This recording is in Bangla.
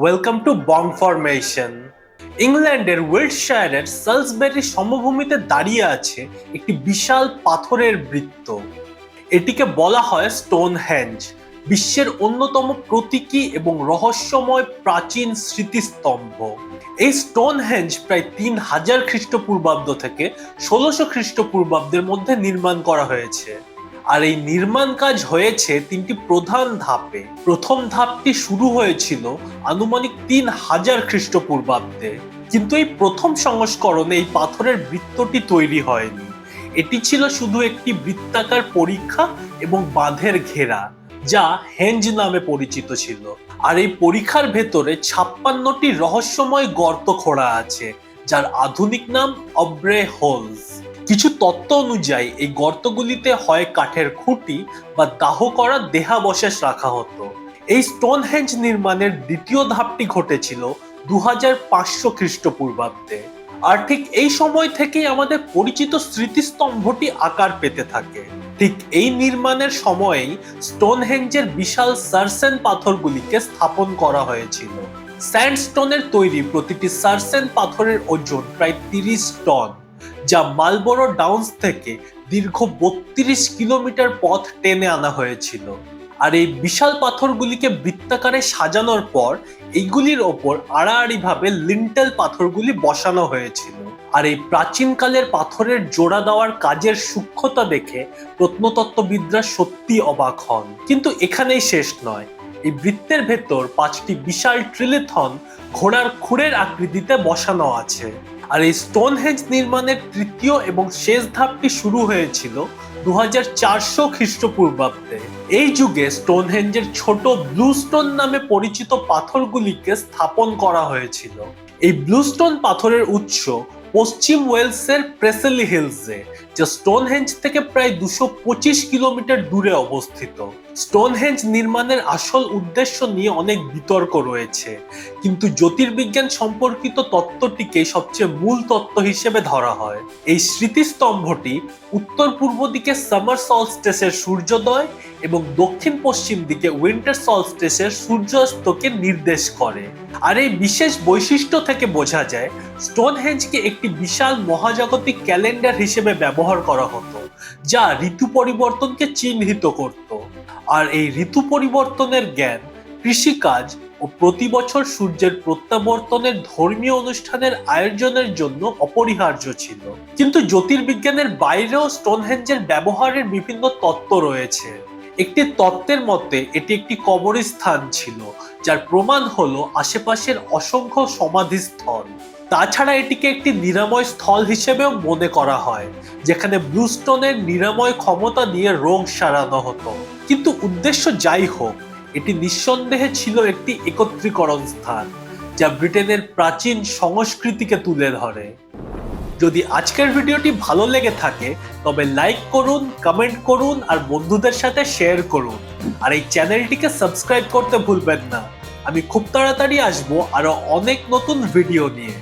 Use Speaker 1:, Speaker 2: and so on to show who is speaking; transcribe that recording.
Speaker 1: ওয়েলকাম টু বং ফরমেশন ইংল্যান্ডের ওয়েল্টশায়ারের সালসবেরি সমভূমিতে দাঁড়িয়ে আছে একটি বিশাল পাথরের বৃত্ত। এটিকে বলা হয় স্টোন হ্যাঞ্জ বিশ্বের অন্যতম প্রতীকী এবং রহস্যময় প্রাচীন স্মৃতিস্তম্ভ। এই স্টোন হ্যাঞ্জ প্রায় তিন হাজার খ্রিস্টপূর্বাব্দ থেকে ষোলোশো খ্রিস্টপূর্বাব্দের মধ্যে নির্মাণ করা হয়েছে। আর এই নির্মাণ কাজ হয়েছে তিনটি প্রধান ধাপে। প্রথম ধাপটি শুরু হয়েছিল আনুমানিক তিন হাজার খ্রিস্টপূর্বাব্দে। কিন্তু এই প্রথম সংস্করণে এই পাথরের বৃত্তটি তৈরি হয়নি। এটি ছিল শুধু একটি বৃত্তাকার পরীক্ষা এবং বাঁধের ঘেরা, যা হেঞ্জ নামে পরিচিত ছিল। আর এই পরীক্ষার ভেতরে ছাপ্পান্নটি রহস্যময় গর্ত খোঁড়া আছে, যার আধুনিক নাম অব্রে হোলস। কিছু তত্ত্ব অনুযায়ী এই গর্তগুলিতে হয় কাঠের খুঁটি বা দাহ করা দেহাবশেষ রাখা হতো। এই স্টোনহেঞ্জ নির্মাণের দ্বিতীয় ধাপটি ঘটেছিল দু হাজার পাঁচশো খ্রিস্টপূর্বাব্দে। আর ঠিক এই সময় থেকেই আমাদের পরিচিত স্মৃতিস্তম্ভটি আকার পেতে থাকে। ঠিক এই নির্মাণের সময়েই স্টোনহেঞ্জের বিশাল সারসেন পাথরগুলিকে স্থাপন করা হয়েছিল। স্যান্ডস্টোনের তৈরি প্রতিটি সার্সেন পাথরের ওজন প্রায় তিরিশ টন। যা মালবোরো ডাউন্স থেকে দীর্ঘ বত্রিশ কিলোমিটার পথ টেনে আনা হয়েছিল। আর এই বিশাল পাথরগুলিকে বৃত্তাকারে সাজানোর পর এইগুলির ওপর আড়াআড়িভাবে লিন্টেল পাথরগুলি বসানো হয়েছিল। আর এই প্রাচীনকালের পাথরের জোড়া দেওয়ার কাজের সূক্ষ্মতা দেখে প্রত্নতত্ত্ববিদরা সত্যি অবাক হন। কিন্তু এখানেই শেষ নয়। এই বৃত্তের ভেতর পাঁচটি বিশাল ট্রিলেথন ঘোড়ার খুঁড়ের আকৃতিতে বসানো আছে। আর এই স্টোনহেঞ্জ নির্মাণের তৃতীয় এবং শেষ ধাপটি শুরু হয়েছিল দু হাজার চারশো খ্রিস্টপূর্বাব্দে। এই যুগে স্টোনহেঞ্জের ছোট ব্লুস্টোন নামে পরিচিত পাথরগুলিকে স্থাপন করা হয়েছিল। এই ব্লুস্টোন পাথরের উৎস পশ্চিম ওয়েলসের প্রেসেলি হিলসে যা স্টোনহেঞ্জ থেকে প্রায় দুশো পঁচিশ কিলোমিটার দূরে অবস্থিত। স্টোনহেঞ্জ নির্মাণের আসল উদ্দেশ্য নিয়ে অনেক বিতর্ক রয়েছে। কিন্তু জ্যোতির্বিজ্ঞান সম্পর্কিত তত্ত্বটিকে সবচেয়ে মূল তত্ত্ব হিসেবে ধরা হয়। এই স্মৃতিস্তম্ভটি উত্তর পূর্ব দিকে সামার সলস্টেসের সূর্যোদয় এবং দক্ষিণ পশ্চিম দিকে উইন্টার সলস্টেসের সূর্যাস্তকে নির্দেশ করে। আর এই বিশেষ বৈশিষ্ট্য থেকে বোঝা যায় স্টোনহেঞ্জকে একটি বিশাল মহাজাগতিক ক্যালেন্ডার হিসেবে ব্যবহার করা হতো, যা ঋতু পরিবর্তনকে চিহ্নিত করত। আর এই ঋতু পরিবর্তনের জ্ঞান কৃষিকাজ ও প্রতি বছর সূর্যের প্রত্যাবর্তনের ধর্মীয় অনুষ্ঠানের আয়োজনের জন্য অপরিহার্য ছিল। কিন্তু জ্যোতির্বিজ্ঞানের বাইরেও স্টোনহেঞ্জের ব্যবহারের বিভিন্ন তত্ত্ব রয়েছে। একটি তত্ত্বের মতে, এটি একটি কবরস্থান ছিল, যার প্রমাণ হলো আশেপাশের অসংখ্য সমাধিস্থল। তাছাড়া এটিকে একটি নিরাময় স্থল হিসেবেও মনে করা হয়, যেখানে ব্লুস্টোনের নিরাময় ক্ষমতা নিয়ে রোগ সারানো হতো। কিন্তু উদ্দেশ্য যাই হোক, এটি নিঃসন্দেহে ছিল একটি একত্রীকরণ স্থান, যা ব্রিটেনের প্রাচীন সংস্কৃতিকে তুলে ধরে। যদি আজকের ভিডিওটি ভালো লেগে থাকে, তবে লাইক করুন, কমেন্ট করুন, আর বন্ধুদের সাথে শেয়ার করুন। আর এই চ্যানেলটিকে সাবস্ক্রাইব করতে ভুলবেন না। আমি খুব তাড়াতাড়ি আসব আরও অনেক নতুন ভিডিও নিয়ে।